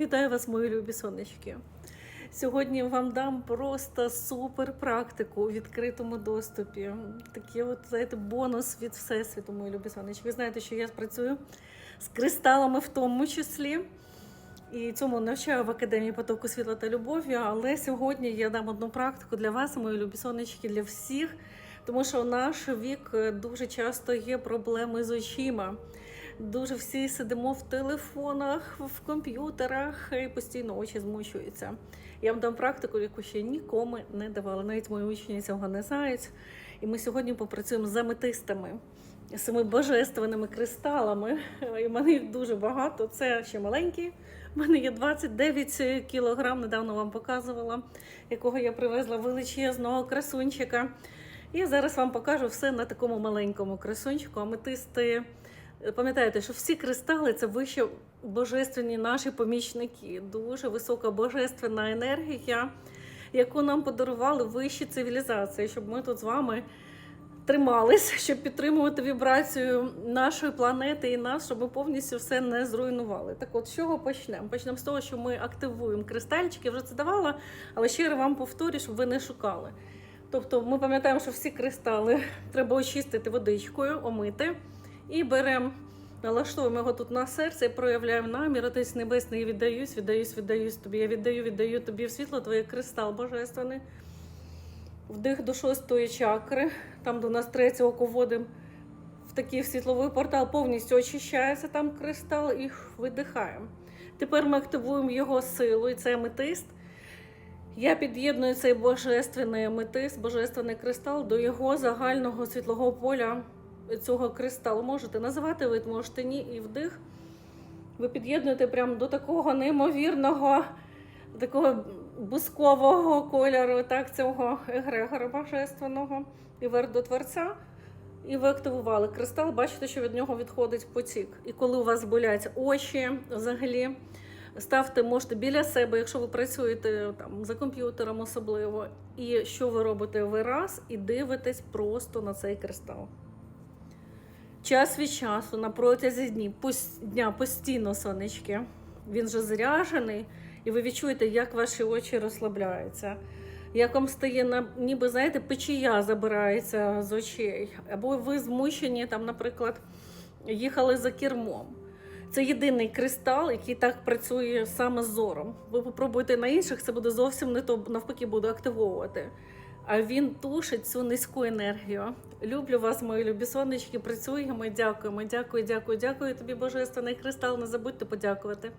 Вітаю вас, мої любі сонечки. Сьогодні вам дам просто супер практику у відкритому доступі. Такий от, знаєте, бонус від Всесвіту, мої любі сонечки. Ви знаєте, що я працюю з кристалами в тому числі. І цьому навчаю в Академії потоку світла та любові. Але сьогодні я дам одну практику для вас, мої любі сонечки, для всіх. Тому що в наш вік е, дуже часто є проблеми з очима. Дуже всі сидимо в телефонах, в комп'ютерах і постійно очі змучуються. Я вам дам практику, яку ще нікому не давала. Навіть мої учні цього не знають. І ми сьогодні попрацюємо з аметистами, з цими божественними кристалами. І в мене їх дуже багато. Це ще маленькі. У мене є 29 кілограм, недавно вам показувала, якого я привезла величезного красунчика. І зараз вам покажу все на такому маленькому красунчику. Аметисти. Пам'ятаєте, що всі кристали це вище божественні наші помічники, дуже висока божественна енергія, яку нам подарували вищі цивілізації, щоб ми тут з вами тримались, щоб підтримувати вібрацію нашої планети і нас, щоб ми повністю все не зруйнували. Так от, з чого почнемо? Почнемо з того, що ми активуємо кристальчики, вже це давала, але раз вам повторю, щоб ви не шукали. Тобто ми пам'ятаємо, що всі кристали треба очистити водичкою, омити. І беремо, налаштовуємо його тут на серце і проявляємо намір. Отець Небесний, віддаюсь, віддаюсь, віддаюсь тобі. Я віддаю, віддаю тобі в світло твоє кристал божественний. Вдих до шостої чакри, там до нас третє око вводимо в такий світловий портал, повністю очищається там кристал і видихаємо. Тепер ми активуємо його силу, і це аметист. Я під'єдную цей божественний аметист, божественний кристал до його загального світлового поля цього кристалу. Можете називати вид, можете ні, і вдих. Ви під'єднуєте прямо до такого неймовірного, такого бускового кольору, так, цього егрегора божественного і вверх до творця. І ви активували кристал, бачите, що від нього відходить потік. І коли у вас болять очі взагалі, ставте, можете біля себе, якщо ви працюєте там за комп'ютером особливо. І що ви робите? Ви раз і дивитесь просто на цей кристал. Час від часу на протязі дні, дня постійно сонечки. Він же заряжений, і ви відчуєте, як ваші очі розслабляються. Як вам стає на ніби знаєте, печія забирається з очей, або ви змучені, там, наприклад, їхали за кермом. Це єдиний кристал, який так працює саме з зором. Ви попробуйте на інших, це буде зовсім не то, навпаки, буде активовувати. Він тушить цю низьку енергію. Люблю вас, мої любі сонечки. Працюємо. Дякуємо. Дякую, дякую, дякую тобі, Божественний кристал. Не забудьте подякувати.